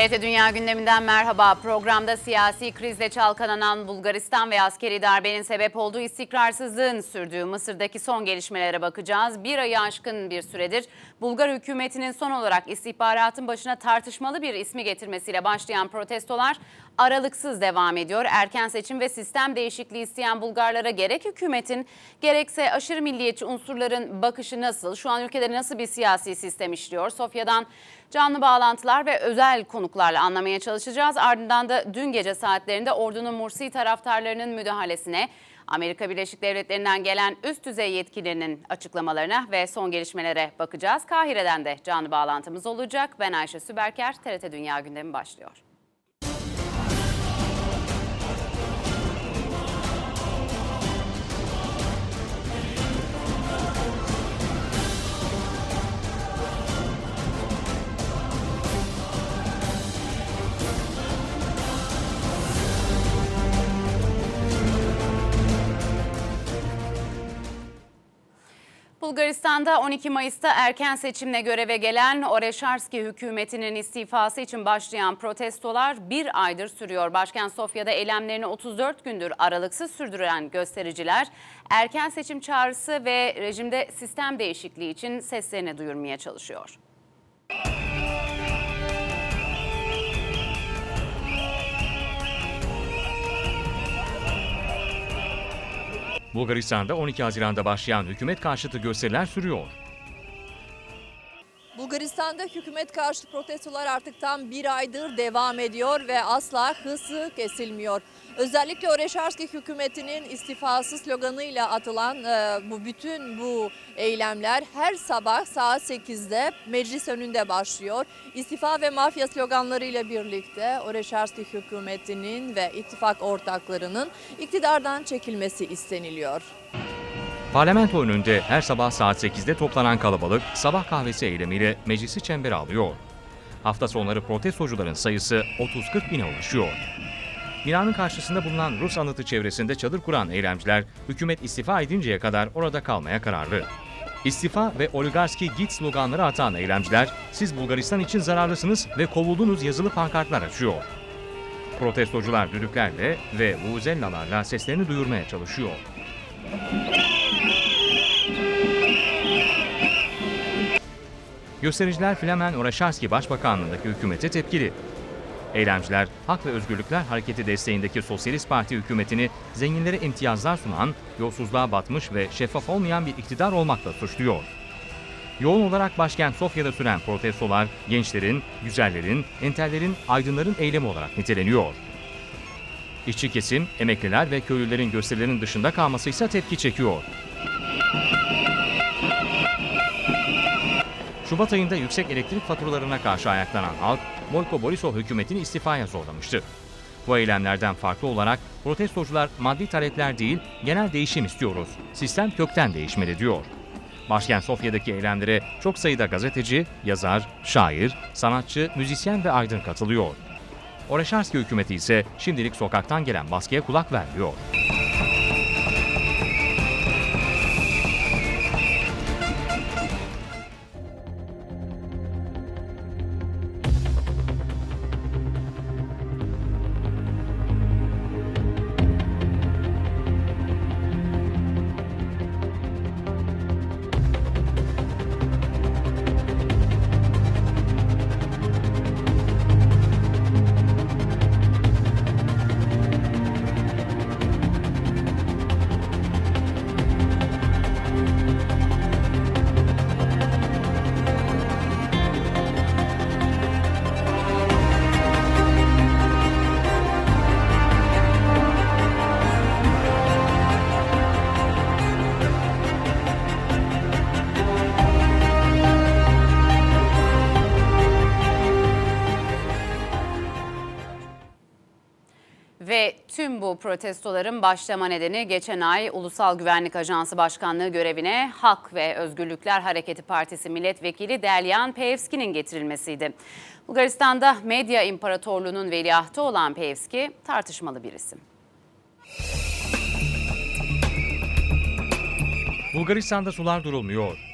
TRT Dünya gündeminden merhaba. Programda siyasi krizle çalkalanan Bulgaristan ve askeri darbenin sebep olduğu istikrarsızlığın sürdüğü Mısır'daki son gelişmelere bakacağız. Bir ayı aşkın bir süredir Bulgar hükümetinin son olarak istihbaratın başına tartışmalı bir ismi getirmesiyle başlayan protestolar aralıksız devam ediyor. Erken seçim ve sistem değişikliği isteyen Bulgarlara gerek hükümetin gerekse aşırı milliyetçi unsurların bakışı nasıl? Şu an ülkede nasıl bir siyasi sistem işliyor? Sofya'dan canlı bağlantılar ve özel konuklarla anlamaya çalışacağız. Ardından da dün gece saatlerinde ordunun Mursi taraftarlarının müdahalesine, Amerika Birleşik Devletleri'nden gelen üst düzey yetkililerinin açıklamalarına ve son gelişmelere bakacağız. Kahire'den de canlı bağlantımız olacak. Ben Ayşe Süberker, TRT Dünya Gündemi başlıyor. Bulgaristan'da 12 Mayıs'ta erken seçimle göreve gelen Oreşarski hükümetinin istifası için başlayan protestolar bir aydır sürüyor. Başkent Sofya'da eylemlerini 34 gündür aralıksız sürdüren göstericiler erken seçim çağrısı ve rejimde sistem değişikliği için seslerini duyurmaya çalışıyor. Bulgaristan'da 12 Haziran'da başlayan hükümet karşıtı gösteriler sürüyor. Bulgaristan'da hükümet karşıtı protestolar artık tam bir aydır devam ediyor ve asla hızı kesilmiyor. Özellikle Oreşarski hükümetinin istifası sloganıyla atılan e, bu bütün bu eylemler her sabah saat 8'de meclis önünde başlıyor. İstifa ve mafya sloganlarıyla birlikte Oreşarski hükümetinin ve ittifak ortaklarının iktidardan çekilmesi isteniliyor. Parlamento önünde her sabah saat 8'de toplanan kalabalık sabah kahvesi eylemiyle meclisi çembere alıyor. Hafta sonları protestocuların sayısı 30-40 bine ulaşıyor. Binanın karşısında bulunan Rus anıtı çevresinde çadır kuran eylemciler hükümet istifa edinceye kadar orada kalmaya kararlı. İstifa ve oligarski git sloganları atan eylemciler siz Bulgaristan için zararlısınız ve kovuldunuz yazılı pankartlar açıyor. Protestocular düdüklerle ve vuvuzellalarla seslerini duyurmaya çalışıyor. Göstericiler Flemen Oraşarski Başbakanlığındaki hükümete tepkili. Eylemciler, Hak ve Özgürlükler Hareketi desteğindeki Sosyalist Parti hükümetini zenginlere imtiyazlar sunan, yolsuzluğa batmış ve şeffaf olmayan bir iktidar olmakla suçluyor. Yoğun olarak başkent Sofya'da süren protestolar gençlerin, güzellerin, entellerin, aydınların eylemi olarak niteleniyor. İşçi kesim, emekliler ve köylülerin gösterilerin dışında kalması ise tepki çekiyor. Şubat ayında yüksek elektrik faturalarına karşı ayaklanan halk, Boyko Borisov hükümetini istifaya zorlamıştı. Bu eylemlerden farklı olarak protestocular maddi talepler değil, genel değişim istiyoruz. Sistem kökten değişmeli diyor. Başkent Sofya'daki eylemlere çok sayıda gazeteci, yazar, şair, sanatçı, müzisyen ve aydın katılıyor. Oreşarski hükümeti ise şimdilik sokaktan gelen baskıya kulak vermiyor. Bu protestoların başlama nedeni geçen ay Ulusal Güvenlik Ajansı Başkanlığı görevine Hak ve Özgürlükler Hareketi Partisi Milletvekili Delyan Peevski'nin getirilmesiydi. Bulgaristan'da medya imparatorluğunun veliahtı olan Peevski tartışmalı bir isim. Bulgaristan'da sular durulmuyor.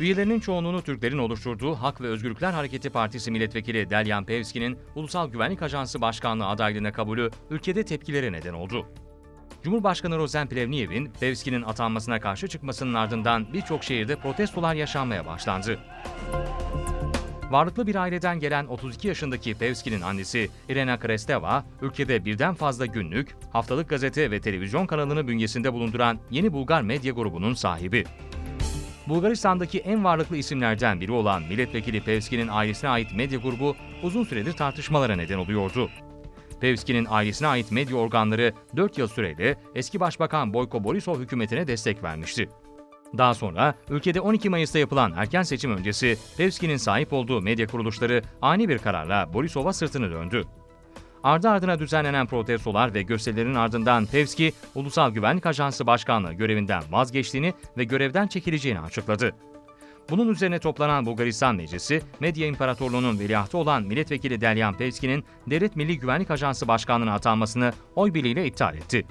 Üyelerinin çoğunluğunu Türklerin oluşturduğu Hak ve Özgürlükler Hareketi Partisi milletvekili Delyan Pevski'nin Ulusal Güvenlik Ajansı Başkanlığı adaylığına kabulü ülkede tepkilere neden oldu. Cumhurbaşkanı Rozen Plevniyev'in Pevski'nin atanmasına karşı çıkmasının ardından birçok şehirde protestolar yaşanmaya başlandı. Varlıklı bir aileden gelen 32 yaşındaki Pevski'nin annesi Irena Kresteva, ülkede birden fazla günlük, haftalık gazete ve televizyon kanalını bünyesinde bulunduran Yeni Bulgar Medya grubunun sahibi. Bulgaristan'daki en varlıklı isimlerden biri olan milletvekili Pevski'nin ailesine ait medya grubu uzun süredir tartışmalara neden oluyordu. Pevski'nin ailesine ait medya organları 4 yıl süreyle eski başbakan Boyko Borisov hükümetine destek vermişti. Daha sonra ülkede 12 Mayıs'ta yapılan erken seçim öncesi Pevski'nin sahip olduğu medya kuruluşları ani bir kararla Borisov'a sırtını döndü. Ardı ardına düzenlenen protestolar ve gösterilerin ardından Pevski, Ulusal Güvenlik Ajansı Başkanlığı görevinden vazgeçtiğini ve görevden çekileceğini açıkladı. Bunun üzerine toplanan Bulgaristan Meclisi, Medya İmparatorluğu'nun veliahtı olan milletvekili Delyan Pevski'nin Devlet Milli Güvenlik Ajansı Başkanlığı'na atanmasını oy birliğiyle iptal etti.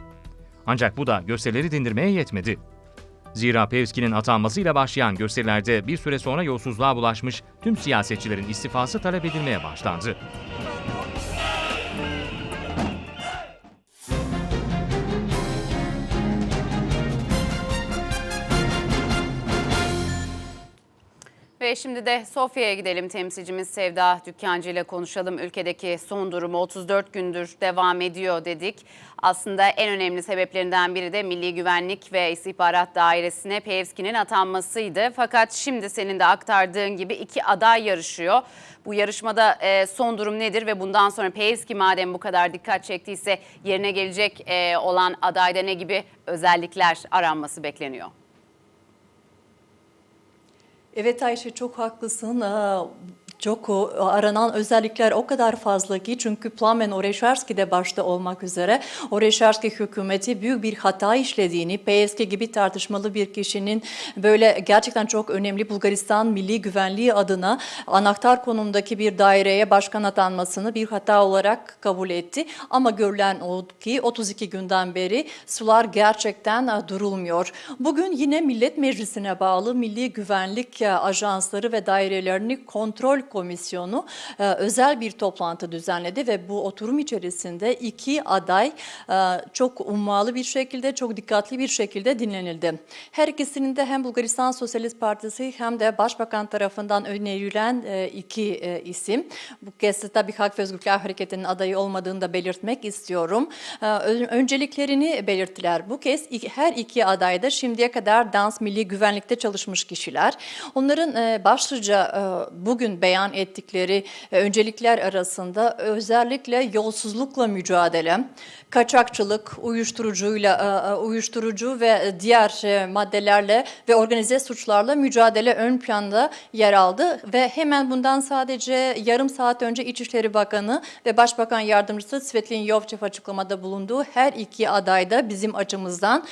Ancak bu da gösterileri dindirmeye yetmedi. Zira Pevski'nin atanmasıyla başlayan gösterilerde bir süre sonra yolsuzluğa bulaşmış tüm siyasetçilerin istifası talep edilmeye başlandı. Ve şimdi de Sofya'ya gidelim. Temsilcimiz Sevda Dükkancı ile konuşalım. Ülkedeki son durumu 34 gündür devam ediyor dedik. Aslında en önemli sebeplerinden biri de Milli Güvenlik ve İstihbarat Dairesi'ne Pevski'nin atanmasıydı. Fakat şimdi senin de aktardığın gibi iki aday yarışıyor. Bu yarışmada e, son durum nedir ve bundan sonra Pevski madem bu kadar dikkat çektiyse yerine gelecek e, olan adayda ne gibi özellikler aranması bekleniyor? Evet Ayşe çok haklısın. Ee, Çok aranan özellikler o kadar fazla ki çünkü Plamen Oreşarski de başta olmak üzere Oreşarski hükümeti büyük bir hata işlediğini, PSK gibi tartışmalı bir kişinin böyle gerçekten çok önemli Bulgaristan milli güvenliği adına anahtar konumdaki bir daireye başkan atanmasını bir hata olarak kabul etti. Ama görülen o ki 32 günden beri sular gerçekten e, durulmuyor. Bugün yine Millet Meclisi'ne bağlı Milli Güvenlik e, Ajansları ve Dairelerini Kontrol Komisyonu e, özel bir toplantı düzenledi ve bu oturum içerisinde iki aday e, çok ummalı bir şekilde, çok dikkatli bir şekilde dinlenildi. Her ikisinin de hem Bulgaristan Sosyalist Partisi hem de Başbakan tarafından önerilen e, iki e, isim. Bu kez tabii Hak ve Özgürlükler Hareketi'nin adayı olmadığını da belirtmek istiyorum. E, ön- Önceliklerini belirttiler. Bu kez her iki aday da şimdiye kadar dans milli güvenlikte çalışmış kişiler. Onların e, başlıca e, bugün beyan ettikleri e, öncelikler arasında özellikle yolsuzlukla mücadele, kaçakçılık, uyuşturucuyla e, e, uyuşturucu ve diğer maddelerle ve organize suçlarla mücadele ön planda yer aldı ve hemen bundan sadece yarım saat önce İçişleri Bakanı ve Başbakan Yardımcısı Svetlin Yovçev açıklamada bulunduğu her iki aday da bizim açımızdan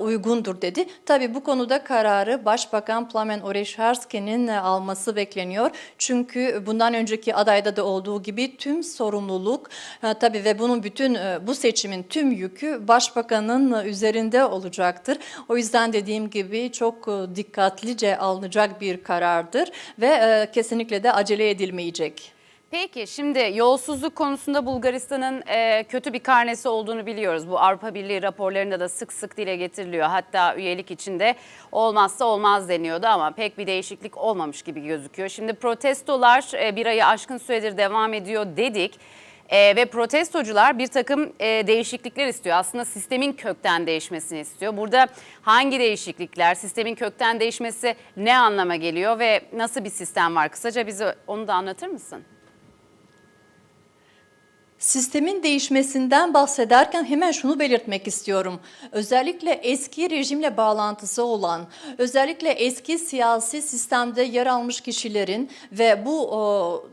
uygundur dedi. Tabii bu konuda kararı Başbakan Plamen Oreşarski'nin alması bekleniyor. Çünkü bundan önceki adayda da olduğu gibi tüm sorumluluk e, tabii ve bunun bütün e, bu seçimin tüm yükü Başbakanın e, üzerinde olacaktır. O yüzden dediğim gibi çok dikkatlice alınacak bir karardır ve kesinlikle de acele edilmeyecek. Peki şimdi yolsuzluk konusunda Bulgaristan'ın e, kötü bir karnesi olduğunu biliyoruz. Bu Avrupa Birliği raporlarında da sık sık dile getiriliyor. Hatta üyelik içinde olmazsa olmaz deniyordu ama pek bir değişiklik olmamış gibi gözüküyor. Şimdi protestolar e, bir ayı aşkın süredir devam ediyor dedik. E, ve protestocular bir takım e, değişiklikler istiyor. Aslında sistemin kökten değişmesini istiyor. Burada hangi değişiklikler, sistemin kökten değişmesi ne anlama geliyor ve nasıl bir sistem var? Kısaca bize onu da anlatır mısın? Sistemin değişmesinden bahsederken hemen şunu belirtmek istiyorum. Özellikle eski rejimle bağlantısı olan, özellikle eski siyasi sistemde yer almış kişilerin ve bu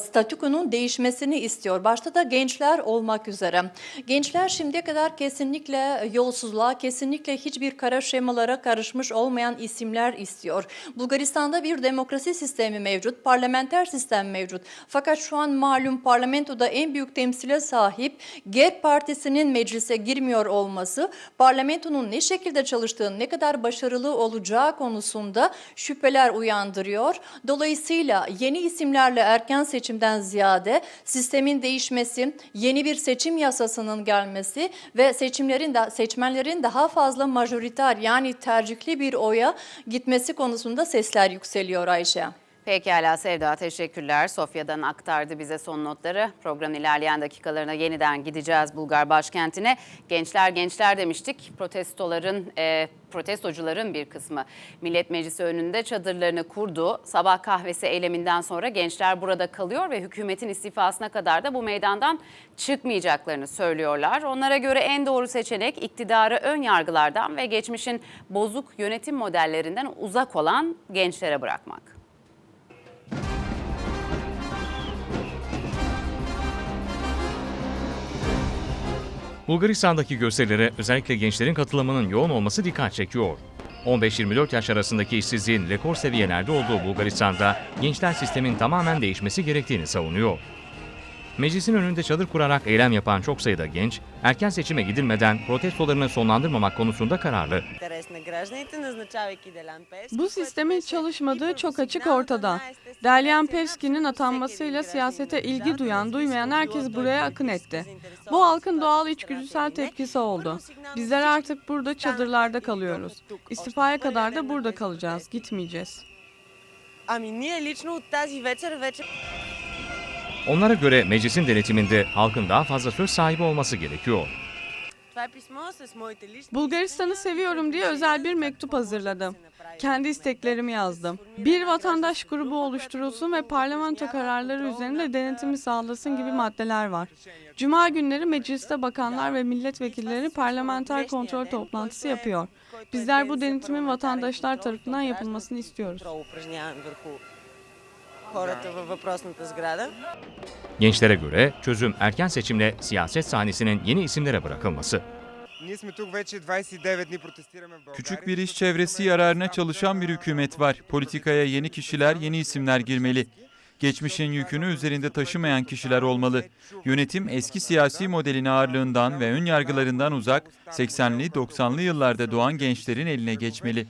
statükonun değişmesini istiyor. Başta da gençler olmak üzere. Gençler şimdiye kadar kesinlikle yolsuzluğa, kesinlikle hiçbir kara şemalara karışmış olmayan isimler istiyor. Bulgaristan'da bir demokrasi sistemi mevcut, parlamenter sistem mevcut. Fakat şu an malum parlamentoda en büyük temsile sahip GEP Partisi'nin meclise girmiyor olması, parlamentonun ne şekilde çalıştığını, ne kadar başarılı olacağı konusunda şüpheler uyandırıyor. Dolayısıyla yeni isimlerle erken seçimden ziyade sistemin değişmesi, yeni bir seçim yasasının gelmesi ve seçimlerin de seçmenlerin daha fazla majoriter yani tercihli bir oya gitmesi konusunda sesler yükseliyor Ayşe. Pekala Sevda teşekkürler. Sofya'dan aktardı bize son notları. Programın ilerleyen dakikalarına yeniden gideceğiz Bulgar başkentine. Gençler gençler demiştik. Protestoların, e, protestocuların bir kısmı Millet Meclisi önünde çadırlarını kurdu. Sabah kahvesi eyleminden sonra gençler burada kalıyor ve hükümetin istifasına kadar da bu meydandan çıkmayacaklarını söylüyorlar. Onlara göre en doğru seçenek iktidarı ön yargılardan ve geçmişin bozuk yönetim modellerinden uzak olan gençlere bırakmak. Bulgaristan'daki gösterilere özellikle gençlerin katılımının yoğun olması dikkat çekiyor. 15-24 yaş arasındaki işsizliğin rekor seviyelerde olduğu Bulgaristan'da gençler sistemin tamamen değişmesi gerektiğini savunuyor. Meclisin önünde çadır kurarak eylem yapan çok sayıda genç, erken seçime gidilmeden protestolarını sonlandırmamak konusunda kararlı. интерес на гражданите, назначавайки Делян Певски. Bu sistemin çalışmadığı çok açık ortada. Deryan Pevski'nin atanmasıyla siyasete ilgi duyan, duymayan herkes buraya akın etti. Bu halkın doğal içgüdüsel tepkisi oldu. Bizler artık burada çadırlarda kalıyoruz. İstifaya kadar da burada kalacağız, gitmeyeceğiz. Ами ние лично от тази вечер вече Onlara göre meclisin denetiminde halkın daha fazla söz sahibi olması gerekiyor. Bulgaristan'ı seviyorum diye özel bir mektup hazırladım. Kendi isteklerimi yazdım. Bir vatandaş grubu oluşturulsun ve parlamento kararları üzerinde denetimi sağlasın gibi maddeler var. Cuma günleri mecliste bakanlar ve milletvekilleri parlamenter kontrol toplantısı yapıyor. Bizler bu denetimin vatandaşlar tarafından yapılmasını istiyoruz. контрол упражняван върху хората във въпросната сграда. Gençlere göre çözüm erken seçimle siyaset sahnesinin yeni isimlere bırakılması. Ние сме тук вече 29 дни протестираме в България. Küçük bir iş çevresi yararına çalışan bir hükümet var. Politikaya yeni kişiler, yeni isimler girmeli. Geçmişin yükünü üzerinde taşımayan kişiler olmalı. Yönetim eski siyasi modelin ağırlığından ve ön yargılarından uzak 80'li 90'lı yıllarda doğan gençlerin eline geçmeli.